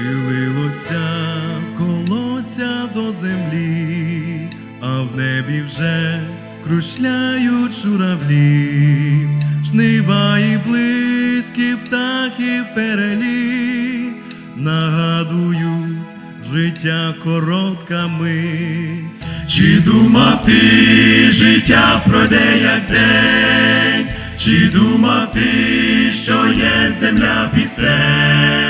Схилилося колося до землі, а в небі вже крушляють журавлі, жнива і близькі птахи переліт нагадують життя коротка мить. Чи думав ти, життя пройде як день, чи думав ти, що є земля пісень,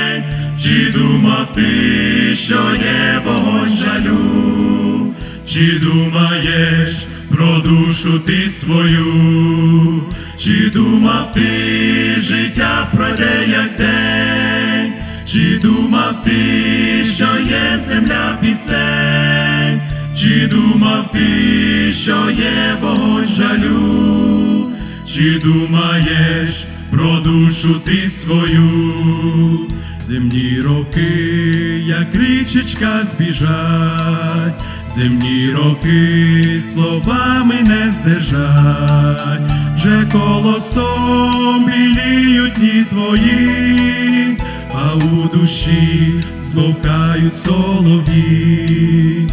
чи думав ти, що є вогонь жалю, чи думаєш про душу ти свою, чи думав ти, життя пройде як день, чи думав ти, що є земля пісень, чи думав ти, що є вогонь жалю, чи думаєш про душу ти свою, земні роки, як річечка збіжать, земні роки словами не здержать, вже колосом біліють дні твої, а у душі змовкають солов'ї.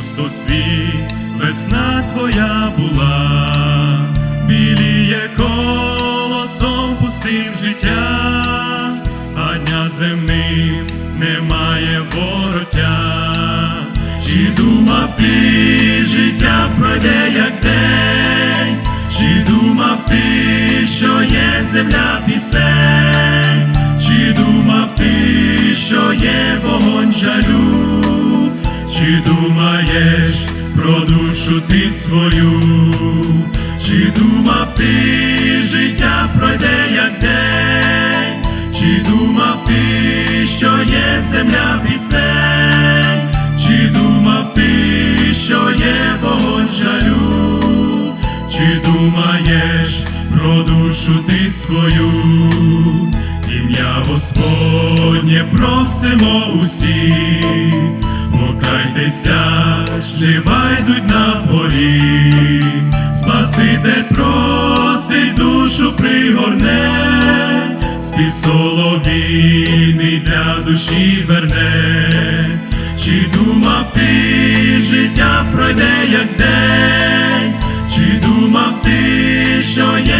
Пусто весна твоя була, біліє колосом пустим життя, а дня земним немає вороття. Чи думав ти, життя пройде як день, чи думав ти, що є земля пісень, чи думав ти, що є вогонь жалю, чи думаєш про душу ти свою, чи думав ти, життя пройде як день, чи думав ти, що є земля пісень, чи думав ти, що є вогонь жалю, чи думаєш про душу ти свою, ім'я Господнє просимо усі, жива йдуть на порі, Спаситель просить душу пригорне, спів солов'їний для душі верне, чи думав ти, життя пройде як день, чи думав ти, що є